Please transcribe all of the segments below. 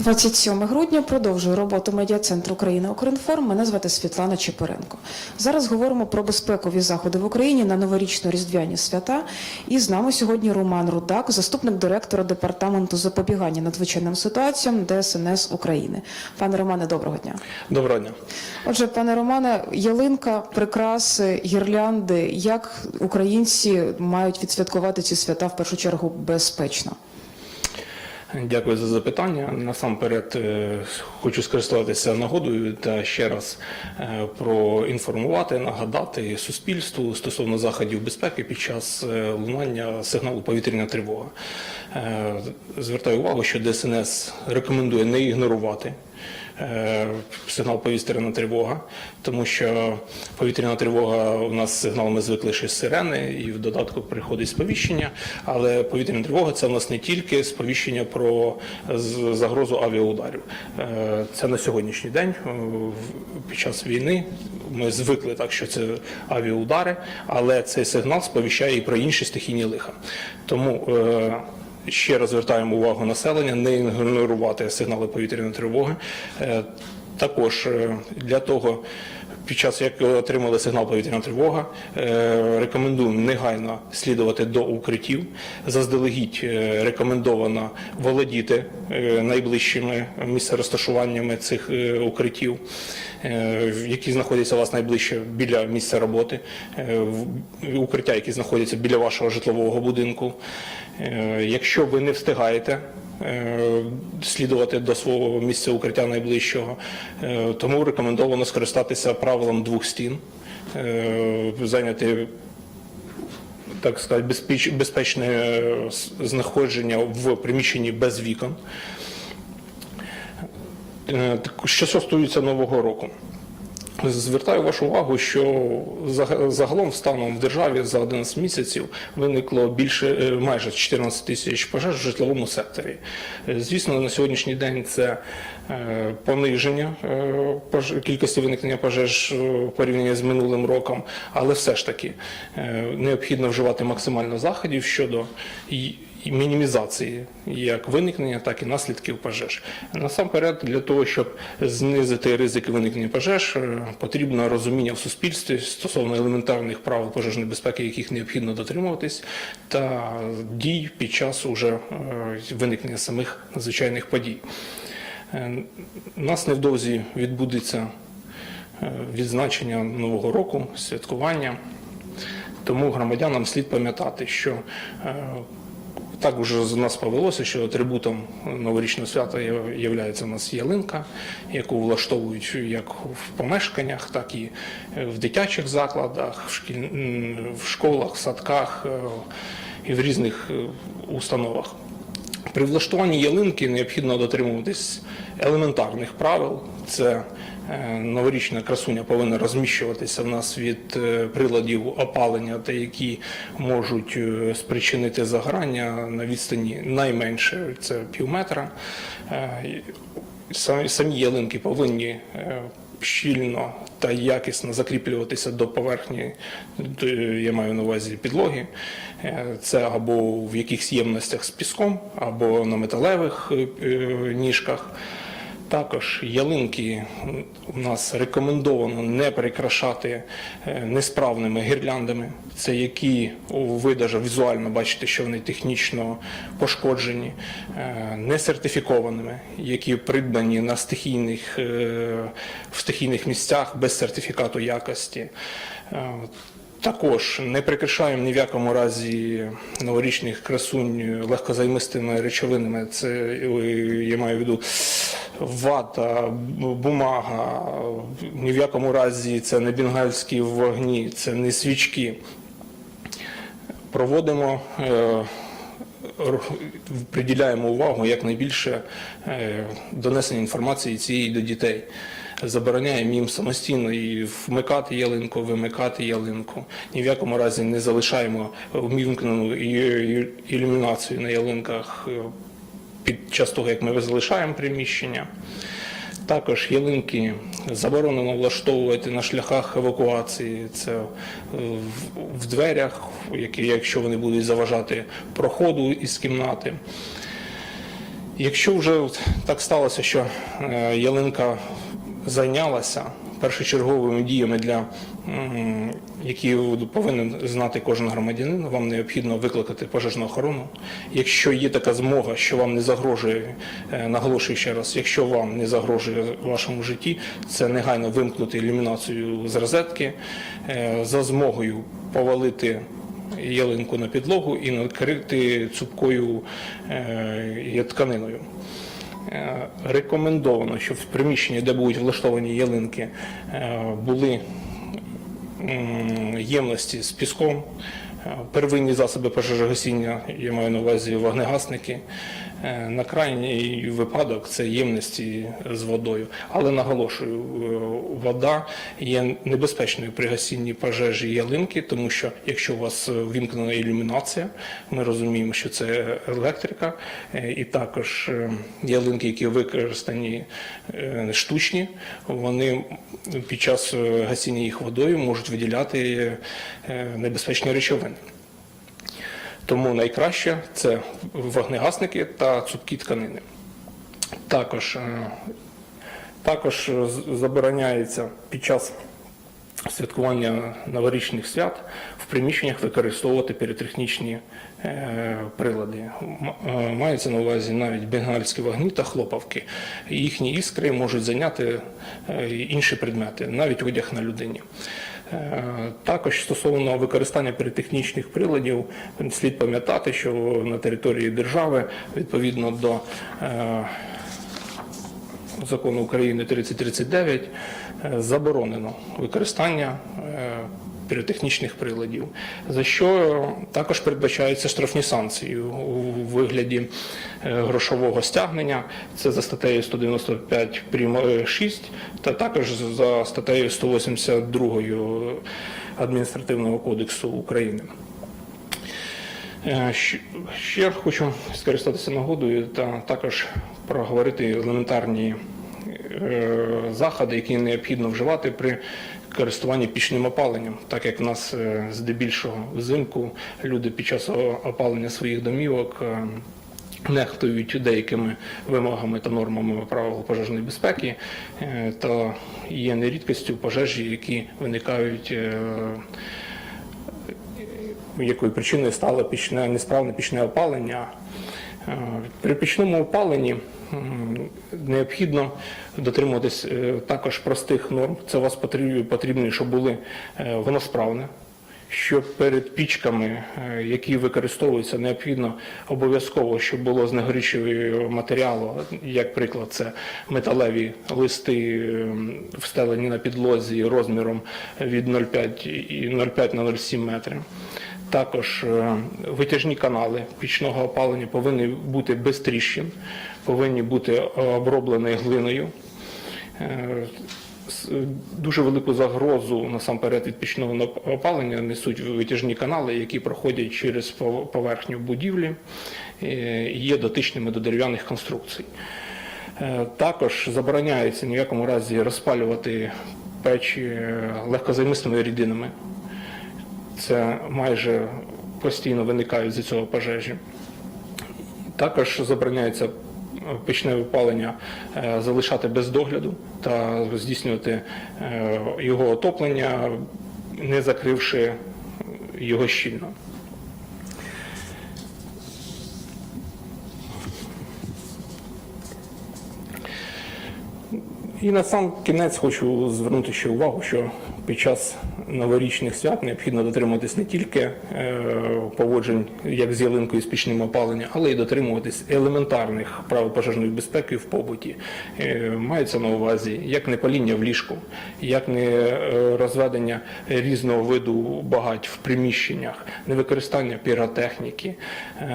27 грудня продовжую роботу медіа-центру Україна Укрінформ. Мене звати Світлана Чепуренко. Зараз говоримо про безпекові заходи в Україні на новорічно-різдвяні свята. І з нами сьогодні Роман Рудак, заступник директора департаменту запобігання надзвичайним ситуаціям ДСНС України. Пане Романе, доброго дня. Доброго дня. Отже, пане Романе, ялинка, прикраси, гірлянди. Як українці мають відсвяткувати ці свята в першу чергу безпечно? Дякую за запитання. Насамперед е, хочу скористатися нагодою та ще раз е, проінформувати, нагадати суспільству стосовно заходів безпеки під час е, лунання сигналу повітряна тривога. Звертаю увагу, що ДСНС рекомендує не ігнорувати. Е, Сигнал повітряна тривога, тому що повітряна тривога у нас сигнал ми звикли ще з сирени, і в додатку приходить сповіщення. Але повітряна тривога це у нас не тільки сповіщення про загрозу авіаударів. Е, Це на сьогоднішній день е, під час війни. Ми звикли так, що це авіаудари, але цей сигнал сповіщає і про інші стихійні лиха. Тому Ще раз звертаємо увагу населення, не ігнорувати сигнали повітряної тривоги. Е, Також е, для того, під час як отримали сигнал повітряна тривога, е, рекомендуємо негайно слідувати до укриттів. Заздалегідь рекомендовано володіти найближчими місцерозташуваннями цих укриттів, які знаходяться у вас найближче біля місця роботи, е, укриття, які знаходяться біля вашого житлового будинку. Е, Якщо ви не встигаєте е, слідувати до свого місця укриття найближчого, е, тому рекомендовано скористатися правилом двох стін, е, зайняти так сказати, безпеч- безпечне е, знаходження в приміщенні без вікон. Е, Що стосується Нового року. Звертаю вашу увагу, що заг- загалом станом в державі за 11 місяців виникло більше е, майже 14 тисяч пожеж в житловому секторі. Е, Звісно, на сьогоднішній день це пониження кількості виникнення пожеж в порівнянні з минулим роком, але все ж таки необхідно вживати максимально заходів щодо мінімізації як виникнення, так і наслідків пожеж. Насамперед, для того, щоб знизити ризики виникнення пожеж, е, потрібно розуміння в суспільстві стосовно елементарних правил пожежної безпеки, яких необхідно дотримуватись, та дій під час уже е, виникнення самих надзвичайних подій. Е, У нас невдовзі відбудеться е, відзначення Нового року, святкування. Тому громадянам слід пам'ятати, що е, так вже з нас повелося, що атрибутом новорічного свята є у нас ялинка, яку влаштовують як в помешканнях, так і в дитячих закладах, в, шкіль... в школах, садках е, і в різних е, установах. При влаштуванні ялинки необхідно дотримуватись елементарних правил. Це е, новорічна красуня повинна розміщуватися в нас від е, приладів опалення, та які можуть е, спричинити загорання на відстані найменше це пів метра. Е, Самі, ялинки повинні е, щільно та якісно закріплюватися до поверхні, я маю на увазі підлоги. Е, Це або в якихось ємностях з піском, або на металевих е, е, ніжках. Також ялинки у нас рекомендовано не прикрашати е, несправними гірляндами. Це які ви даже візуально бачите, що вони технічно пошкоджені, е, не сертифікованими, які придбані на стихійних, е, в стихійних місцях без сертифікату якості. Також не прикрашаємо ні в якому разі новорічних красунь легкозаймистими речовинами. Це я маю в виду вата, бумага. Ні в якому разі це не бенгальські вогні, це не свічки. Проводимо. е, Приділяємо увагу якнайбільше е, донесення інформації цієї до дітей. Забороняємо їм самостійно і вмикати ялинку, вимикати ялинку. Ні в якому разі не залишаємо вмімкнену ілюмінацію на ялинках е, під час того, як ми залишаємо приміщення. Також ялинки заборонено влаштовувати на шляхах евакуації. Це в- дверях, які, якщо вони будуть заважати проходу із кімнати. Якщо вже так сталося, що е, ялинка зайнялася першочерговими діями, для, які повинен знати кожен громадянин, вам необхідно викликати пожежну охорону. Якщо є така змога, що вам не загрожує, е, наголошую ще раз, якщо вам не загрожує вашому житті, це негайно вимкнути ілюмінацію з розетки, е, за змогою повалити ялинку на підлогу і накрити цупкою е, тканиною. Рекомендовано, щоб в приміщенні, де будуть влаштовані ялинки, були ємності з піском, первинні засоби пожежогасіння, я маю на увазі вогнегасники. Е, На крайній випадок це ємності з водою. Але наголошую, е, вода є небезпечною при гасінні пожежі ялинки, тому що якщо у вас вімкнена ілюмінація, ми розуміємо, що це електрика, е, і також ялинки, які використані штучні, вони під час гасіння їх водою можуть виділяти небезпечні речовини. Тому найкраще це вогнегасники та цупкі тканини. Також, е, також забороняється під час святкування новорічних свят в приміщеннях використовувати піротехнічні е, прилади. Е, Мається на увазі навіть бенгальські вогні та хлопавки. Їхні іскри можуть зайняти інші предмети, навіть одяг на людині. Е, Також стосовно використання перетехнічних приладів, слід пам'ятати, що на території держави відповідно до е, закону України 3039 е, заборонено використання піротехнічних приладів, за що також передбачаються штрафні санкції у вигляді е, грошового стягнення. Це за статтею 195 прим. 6 та також за статтею 182 Адміністративного кодексу України. Е, Ще хочу скористатися нагодою та також проговорити елементарні е, заходи, які необхідно вживати при користуванні пічним опаленням, так як в нас е, здебільшого взимку люди під час опалення своїх домівок. е, Нехтують деякими вимогами та нормами правил пожежної безпеки, е, та є нерідкістю пожежі, які виникають якою причиною стало пічне несправне пічне опалення. При пічному опаленні необхідно дотримуватись е, також простих норм. Це у вас потрібно, щоб були е, воно справне. Що перед пічками, е, які використовуються, необхідно обов'язково, щоб було з негорючого матеріалу, як приклад, це металеві листи встелені на підлозі розміром від 0,5 і 0,5 на 0,7 метри. Також витяжні канали пічного опалення повинні бути без тріщин, повинні бути оброблені глиною. Е, Дуже велику загрозу насамперед від пічного опалення несуть витяжні канали, які проходять через поверхню будівлі, е, і є дотичними до дерев'яних конструкцій. Е, Також забороняється ні в якому разі розпалювати печі е, рідинами. Це майже постійно виникають з цього пожежі. Також забороняється е, пічне випалення е, залишати без догляду та здійснювати е, його отоплення, не закривши його щільно. І на сам кінець хочу звернути ще увагу, що під час новорічних свят необхідно дотримуватись не тільки е, поводжень, як з ялинкою з пічним опаленням, але й дотримуватись елементарних правил пожежної безпеки в побуті. Е, мається на увазі як не паління в ліжку, як не е, розведення різного виду багать в приміщеннях, не використання піротехніки,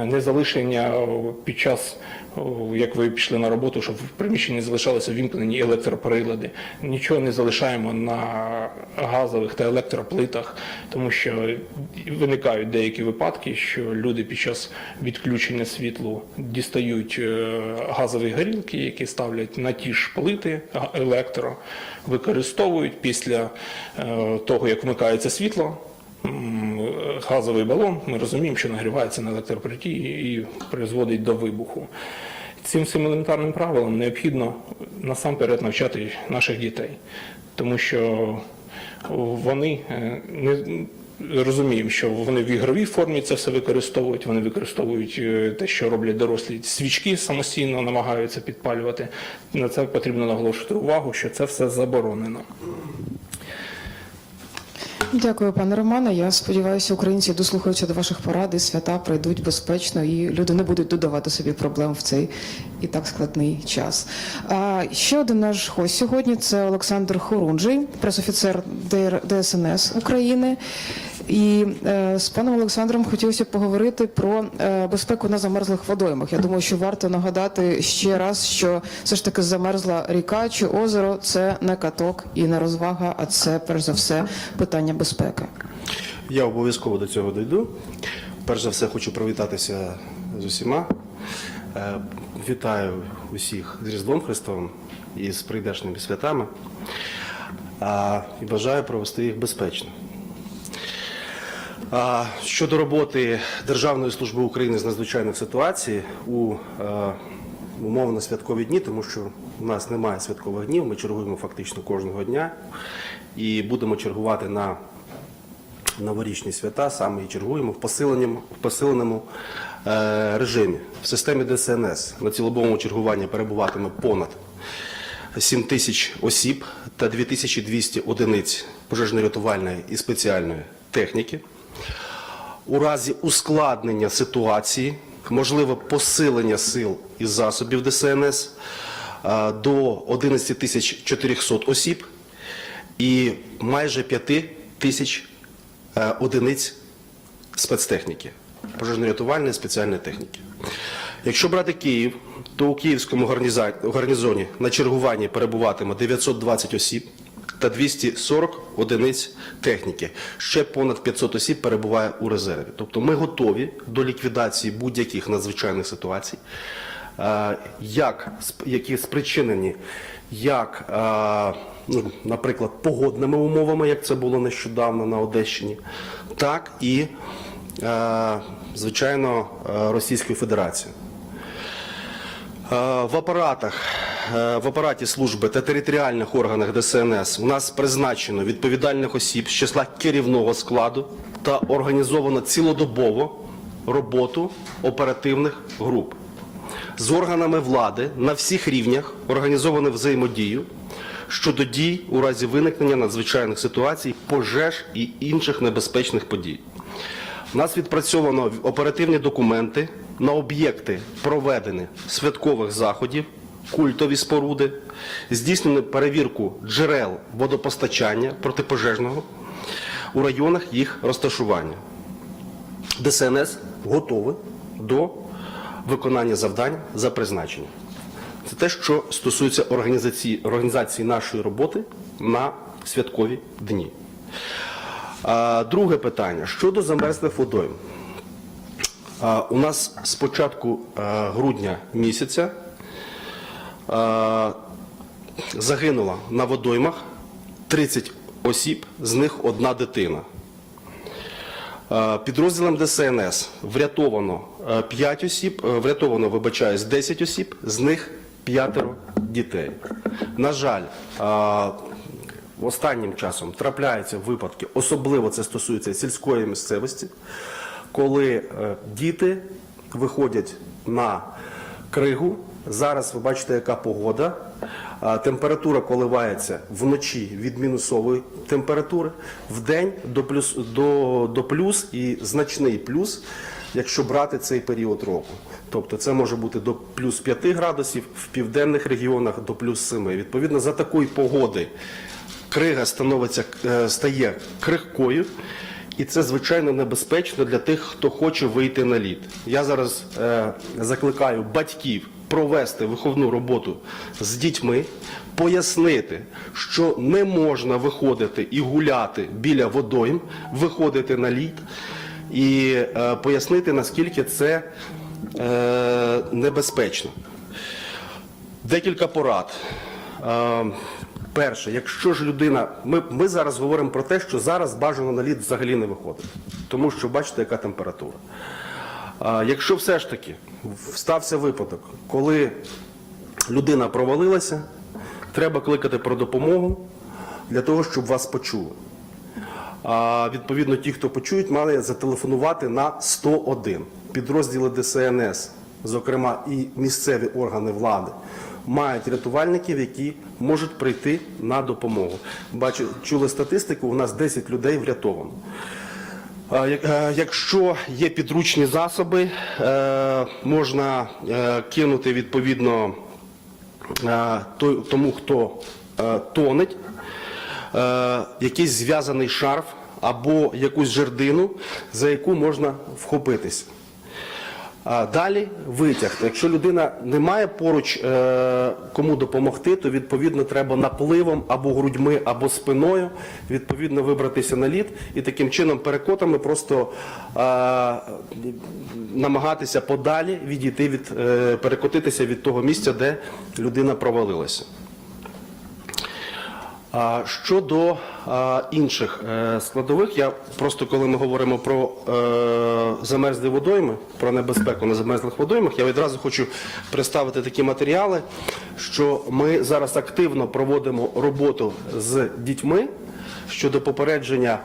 не залишення під час як ви пішли на роботу, щоб в приміщенні залишалися вімкнені електроприлади. Нічого не залишаємо на газових та електроплитах, тому що виникають деякі випадки, що люди під час відключення світлу дістають е, газові горілки, які ставлять на ті ж плити електро, використовують після е, того, як вмикається світло. Газовий балон, ми розуміємо, що нагрівається на електроприті і призводить до вибуху. Цим всім елементарним правилам необхідно насамперед навчати наших дітей, тому що вони не розуміємо, що вони в ігровій формі це все використовують. Вони використовують е, те, що роблять дорослі свічки самостійно, намагаються підпалювати. На це потрібно наголошувати увагу, що це все заборонено. Дякую, пане Романе. Я сподіваюся, українці дослухаються до ваших порад і свята пройдуть безпечно, і люди не будуть додавати собі проблем в цей і так складний час. А ще один наш гость сьогодні це Олександр Хорунжий, пресофіцер ДСНС України. І е, з паном Олександром хотілося поговорити про е, безпеку на замерзлих водоймах. Я думаю, що варто нагадати ще раз, що все ж таки замерзла ріка чи озеро це не каток і не розвага, а це перш за все питання безпеки. Я обов'язково до цього дійду. Перш за все, хочу привітатися з усіма. Е, Вітаю усіх з Різдвом Христовим і з прийдешніми святами. А, І бажаю провести їх безпечно. Щодо роботи Державної служби України з надзвичайних ситуацій у е, умовно святкові дні, тому що у нас немає святкових днів, ми чергуємо фактично кожного дня і будемо чергувати на новорічні свята, саме і чергуємо в посиленому, в посиленому е, режимі. В системі ДСНС на цілодобовому чергуванні перебуватиме понад 7 тисяч осіб та 2200 одиниць пожежно-рятувальної і спеціальної техніки. У разі ускладнення ситуації, можливе посилення сил і засобів ДСНС е, до 11 тисяч 400 осіб і майже 5 тисяч е, одиниць спецтехніки, пожежно-рятувальної спеціальної техніки. Якщо брати Київ, то у Київському гарнізоні на чергуванні перебуватиме 920 осіб та 240 одиниць техніки. Ще понад 500 осіб перебуває у резерві. Тобто ми готові до ліквідації будь-яких надзвичайних ситуацій, е, як, які спричинені як, е, ну, наприклад, погодними умовами, як це було нещодавно на Одещині, так і, е, звичайно, Російською Федерацією. В апаратах, е, в апараті служби та територіальних органах ДСНС у нас призначено відповідальних осіб з числа керівного складу та організовано цілодобово роботу оперативних груп. З органами влади на всіх рівнях організовано взаємодію щодо дій у разі виникнення надзвичайних ситуацій, пожеж і інших небезпечних подій. У нас відпрацьовано оперативні документи на об'єкти проведення святкових заходів, культові споруди, здійснено перевірку джерел водопостачання протипожежного у районах їх розташування. ДСНС готове до виконання завдань за призначенням. Це те, що стосується організації, організації нашої роботи на святкові дні. Друге питання щодо замерзлих водойм. У нас з початку грудня місяця загинуло на водоймах 30 осіб, з них одна дитина. Підрозділом ДСНС врятовано 5 осіб, врятовано, вибачаюсь, 10 осіб, з них п'ятеро дітей. На жаль, останнім часом трапляються випадки, особливо це стосується сільської місцевості, коли е, діти виходять на кригу. Зараз ви бачите, яка погода. Температура коливається вночі від мінусової температури, вдень до плюс, до, до плюс і значний плюс, якщо брати цей період року. Тобто це може бути до плюс 5 градусів, в південних регіонах до плюс 7. Відповідно, за такої погоди крига становиться, е, стає крихкою. І це звичайно небезпечно для тих, хто хоче вийти на лід. Я зараз е, закликаю батьків провести виховну роботу з дітьми, пояснити, що не можна виходити і гуляти біля водойм, виходити на лід, і е, пояснити, наскільки це е, небезпечно. Декілька порад. Перше, якщо ж людина, ми, ми зараз говоримо про те, що зараз бажано на лід взагалі не виходити, тому що бачите, яка температура. А, Якщо все ж таки стався випадок, коли людина провалилася, треба кликати про допомогу для того, щоб вас почули. А відповідно, ті, хто почують, мали зателефонувати на 101. Підрозділи ДСНС, зокрема і місцеві органи влади, мають рятувальників, які можуть прийти на допомогу. Бачу, чули статистику, у нас 10 людей врятовано. Е, Якщо є підручні засоби, е, можна е, кинути відповідно тому, хто тонеть, якийсь зв'язаний шарф або якусь жердину, за яку можна вхопитися. А Далі витяг. Якщо людина не має поруч е, кому допомогти, то відповідно треба напливом або грудьми, або спиною відповідно вибратися на лід і таким чином перекотами просто намагатися подалі відійти від е, перекотитися від того місця, де людина провалилася. Щодо інших е, складових, я просто коли ми говоримо про е, замерзлі водойми, про небезпеку на замерзлих водоймах, я відразу хочу представити такі матеріали, що ми зараз активно проводимо роботу з дітьми щодо попередження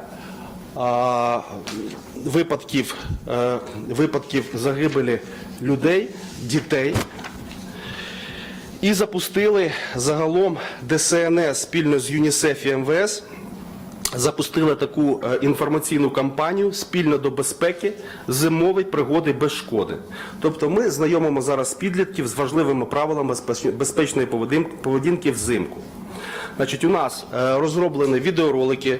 випадків, е, випадків загибелі людей, дітей. І запустили загалом ДСНС спільно з ЮНІСЕФ і МВС. Запустили таку е, інформаційну кампанію спільно до безпеки, зимові пригоди без шкоди. Тобто ми знайомимо зараз підлітків з важливими правилами безпечної поведінки взимку. Значить, у нас е, розроблені відеоролики,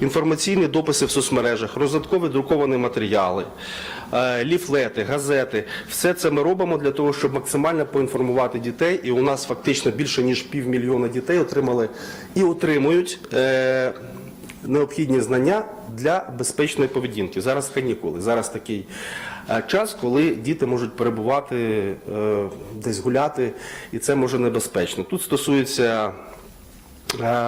інформаційні дописи в соцмережах, роздаткові друковані матеріали, е, ліфлети, газети. Все це ми робимо для того, щоб максимально поінформувати дітей. І у нас фактично більше ніж півмільйона дітей отримали і отримують. е, Необхідні знання для безпечної поведінки. Зараз канікули, зараз такий час, коли діти можуть перебувати десь гуляти, і це може небезпечно. Тут стосується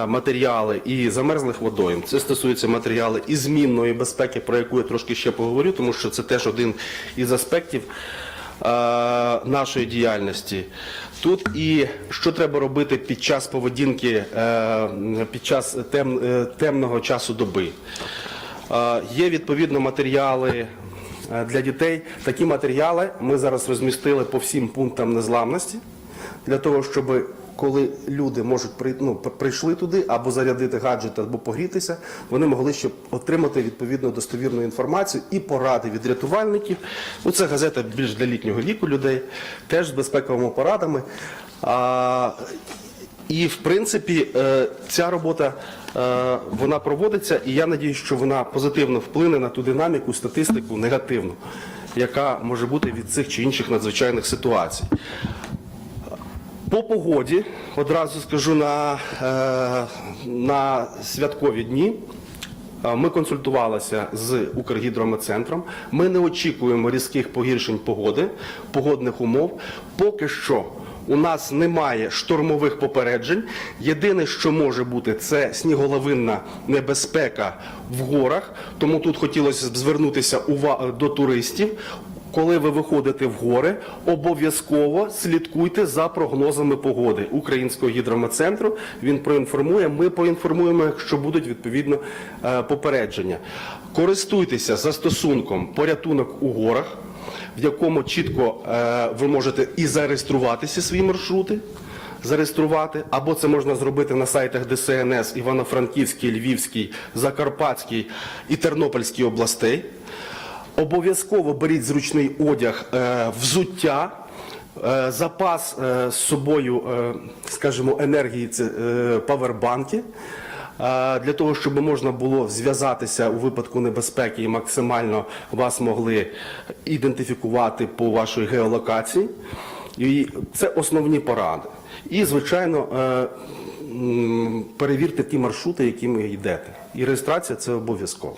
матеріали і замерзлих водойм. Це стосується матеріали і змінної безпеки, про яку я трошки ще поговорю, тому що це теж один із аспектів нашої діяльності. Тут і що треба робити під час поведінки, е, під час тем, е, темного часу доби. Є відповідно матеріали е, для дітей. Такі матеріали ми зараз розмістили по всім пунктам незламності для того, щоб коли люди можуть при- ну, прийшли туди або зарядити гаджет, або погрітися, вони могли ще отримати відповідно достовірну інформацію і поради від рятувальників. Ну, це газета більш для літнього віку людей, теж з безпековими порадами. А, і в принципі е, ця робота е, вона проводиться, і я надію, що вона позитивно вплине на ту динаміку, статистику негативну, яка може бути від цих чи інших надзвичайних ситуацій. По погоді одразу скажу на, е, на святкові дні. е, Ми консультувалися з Укргідрометцентром. Ми не очікуємо різких погіршень погоди, погодних умов. Поки що у нас немає штормових попереджень. Єдине, що може бути, це сніголовинна небезпека в горах. Тому тут хотілося б звернутися до туристів. Коли ви виходите в гори, обов'язково слідкуйте за прогнозами погоди Українського гідрометцентру. Він проінформує. Ми поінформуємо, якщо будуть відповідно е, попередження. Користуйтеся застосунком порятунок у горах, в якому чітко е, ви можете і зареєструватися свої маршрути. Зареєструвати, або це можна зробити на сайтах ДСНС Івано-Франківський, Львівський, Закарпатський і Тернопільський областей. Обов'язково беріть зручний одяг, е, взуття, е, запас е, з собою, скажімо, енергії це павербанки. Для того, щоб можна було зв'язатися у випадку небезпеки і максимально вас могли ідентифікувати по вашій геолокації. І це основні поради. І, звичайно, перевірте ті маршрути, якими йдете. І реєстрація це обов'язково.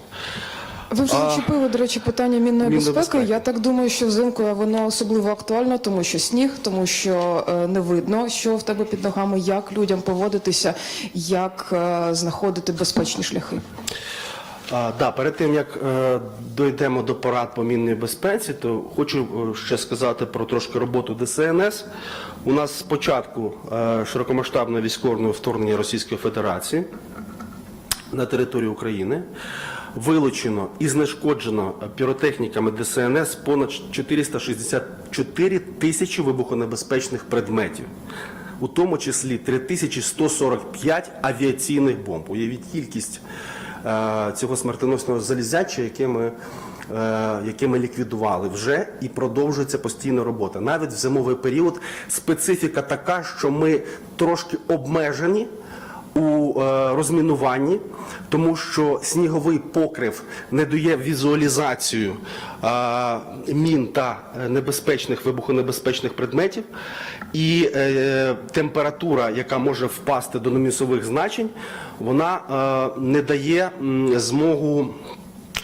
Ви вже зачепили, до речі, питання мінної Мінної безпеки. безпеки. Я так думаю, що взимку воно особливо актуально, тому що сніг, тому що е, не видно, що в тебе під ногами, як людям поводитися, як е, знаходити безпечні шляхи. А, да, перед тим як е, дійдемо до порад по мінній безпеці, то хочу е, ще сказати про трошки роботу ДСНС. У нас спочатку е, широкомасштабне військове вторгнення Російської Федерації на територію України. Вилучено і знешкоджено піротехніками ДСНС понад 464 тисячі вибухонебезпечних предметів, у тому числі 3145 авіаційних бомб. Уявіть кількість е, цього смертоносного залізяча, яке ми, е, яке ми ліквідували вже і продовжується постійна робота. Навіть в зимовий період специфіка така, що ми трошки обмежені у е, розмінуванні, тому що сніговий покрив не дає візуалізацію е, мін та небезпечних вибухонебезпечних предметів, і е, температура, яка може впасти до мінусових значень, вона не дає змогу.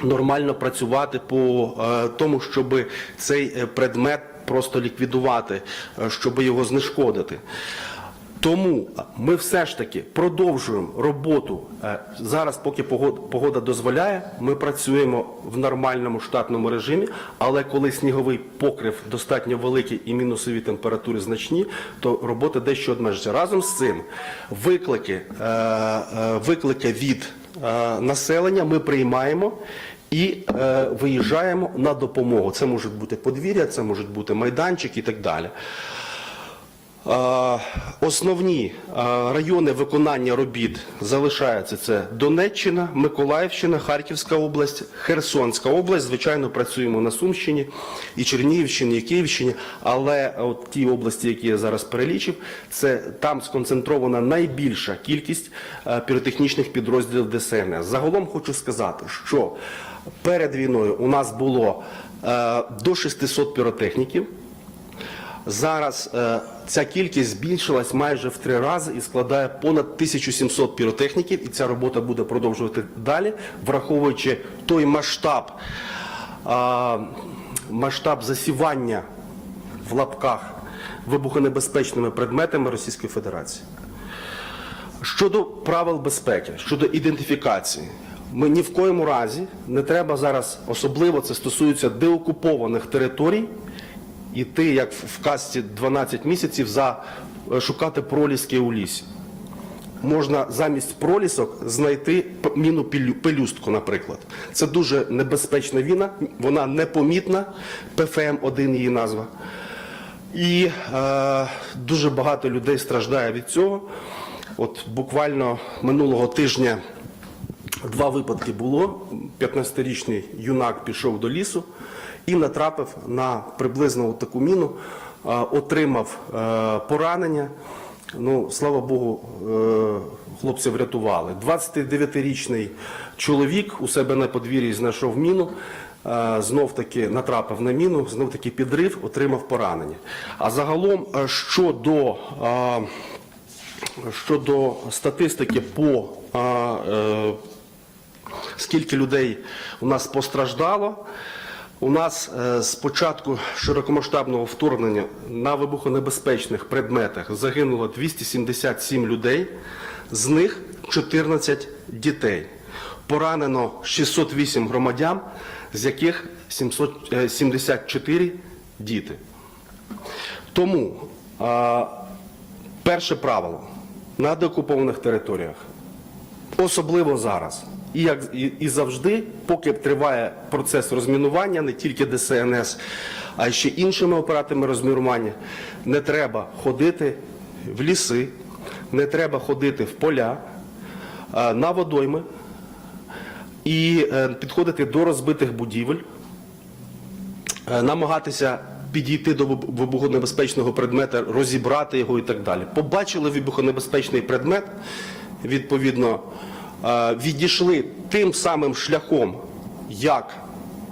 Нормально працювати по тому, щоб цей предмет просто ліквідувати, щоб його знешкодити. Тому ми все ж таки продовжуємо роботу е, зараз, поки погода, дозволяє. Ми працюємо в нормальному штатному режимі, але коли сніговий покрив достатньо великий і мінусові температури значні, то робота дещо обмежиться. Разом з цим виклики, е, е, виклики від населення ми приймаємо. І е, виїжджаємо на допомогу. Це можуть бути подвір'я, це можуть бути майданчик і так далі. Основні райони виконання робіт залишаються це Донеччина, Миколаївщина, Харківська область, Херсонська область. Звичайно, працюємо на Сумщині, і Чернігівщині, і Київщині. Але от ті області, які я зараз перелічив, це там сконцентрована найбільша кількість піротехнічних підрозділів ДСНС. Загалом хочу сказати, що перед війною у нас було до 600 піротехніків. Зараз е, ця кількість збільшилась майже в три рази і складає понад 1700 піротехніків, і ця робота буде продовжувати далі, враховуючи той масштаб, масштаб засівання в лапках вибухонебезпечними предметами Російської Федерації. Щодо правил безпеки, щодо ідентифікації, ми ні в коєму разі не треба зараз, особливо це стосується деокупованих територій, іти, як в казці 12 місяців, за е, шукати проліски у лісі. Можна замість пролісок знайти міну пелюстку, наприклад. Це дуже небезпечна війна, вона непомітна, ПФМ-1 її назва. І е, дуже багато людей страждає від цього. От буквально минулого тижня два випадки було. 15-річний юнак пішов до лісу і натрапив на приблизно таку міну, отримав е, поранення. Ну, слава Богу, е, хлопця врятували. 29-річний чоловік у себе на подвір'ї знайшов міну, е, знов таки натрапив на міну, знов таки підрив, отримав поранення. А загалом щодо, щодо статистики по скільки людей у нас постраждало. У нас е, з початку широкомасштабного вторгнення на вибухонебезпечних предметах загинуло 277 людей, з них 14 дітей. Поранено 608 громадян, з яких 774 діти. Тому е, перше правило на деокупованих територіях Особливо зараз. І як і, і завжди, поки триває процес розмінування, не тільки ДСНС, а ще іншими операторами розмінування, не треба ходити в ліси, не треба ходити в поля, на водойми і е, підходити до розбитих будівель, е, намагатися підійти до вибухонебезпечного предмета, розібрати його і так далі. Побачили вибухонебезпечний предмет, відповідно, е, відійшли тим самим шляхом, як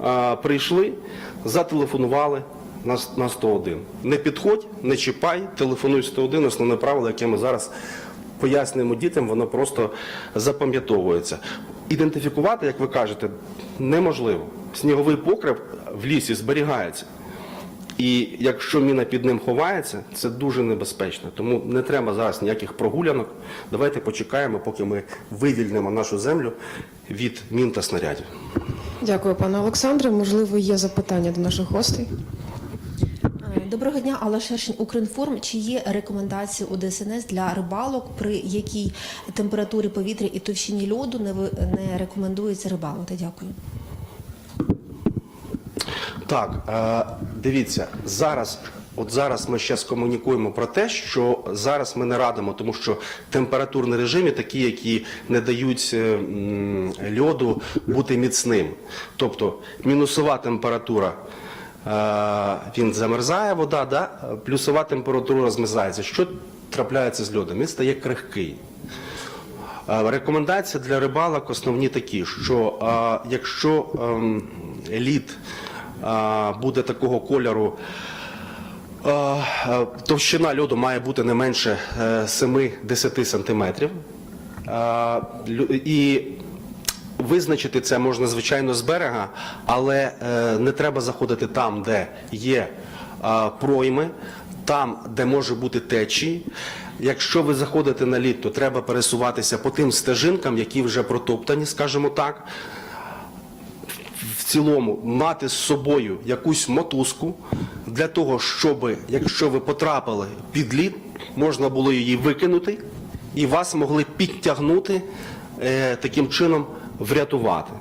е, прийшли, зателефонували на 101. Не підходь, не чіпай, телефонуй 101, основне правило, яке ми зараз пояснюємо дітям, воно просто запам'ятовується. Ідентифікувати, як ви кажете, неможливо. Сніговий покрив в лісі зберігається. І якщо міна під ним ховається, це дуже небезпечно. Тому не треба зараз ніяких прогулянок. Давайте почекаємо, поки ми вивільнимо нашу землю від мін та снарядів. Дякую, пане Олександре. Можливо, є запитання до наших гостей. Е, Доброго дня, Алла Шершень, Укрінформ. Чи є рекомендації у ДСНС для рибалок, при якій температурі повітря і товщині льоду не, ви- не рекомендується рибалити? Дякую. Так, е, дивіться, зараз. От зараз ми ще скомунікуємо про те, що зараз ми не радимо, тому що температурні режими такі, які не дають е, м, льоду бути міцним. Тобто мінусова температура е, він замерзає, вода, да? плюсова температура розмерзається. Що трапляється з льодом? Він стає крихкий. Е, Рекомендації для рибалок основні такі, що е, якщо ем, лід е, буде такого кольору, товщина льоду має бути не менше е, 7-10 сантиметрів. Е, І визначити це можна, звичайно, з берега, але е, не треба заходити там, де є пройми, там, де може бути течії. Якщо ви заходите на лід, то треба пересуватися по тим стежинкам, які вже протоптані, скажімо так. Цілому мати з собою якусь мотузку для того, щоб, якщо ви потрапили під лід, можна було її викинути і вас могли підтягнути, е, таким чином врятувати.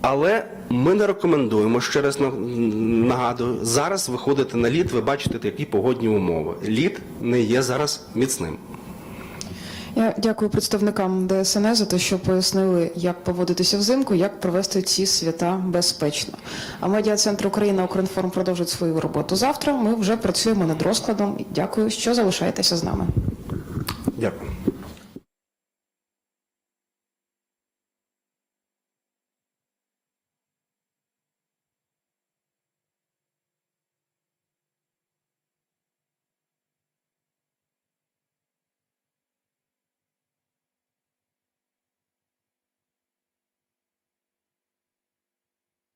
Але ми не рекомендуємо, ще раз нагадую, зараз виходити на лід, ви бачите такі погодні умови. Лід не є зараз міцним. Я дякую представникам ДСНС за те, що пояснили, як поводитися взимку, як провести ці свята безпечно. А медіа-центр Україна Укрінформ продовжить свою роботу завтра. Ми вже працюємо над розкладом. Дякую, що залишаєтеся з нами. Дякую.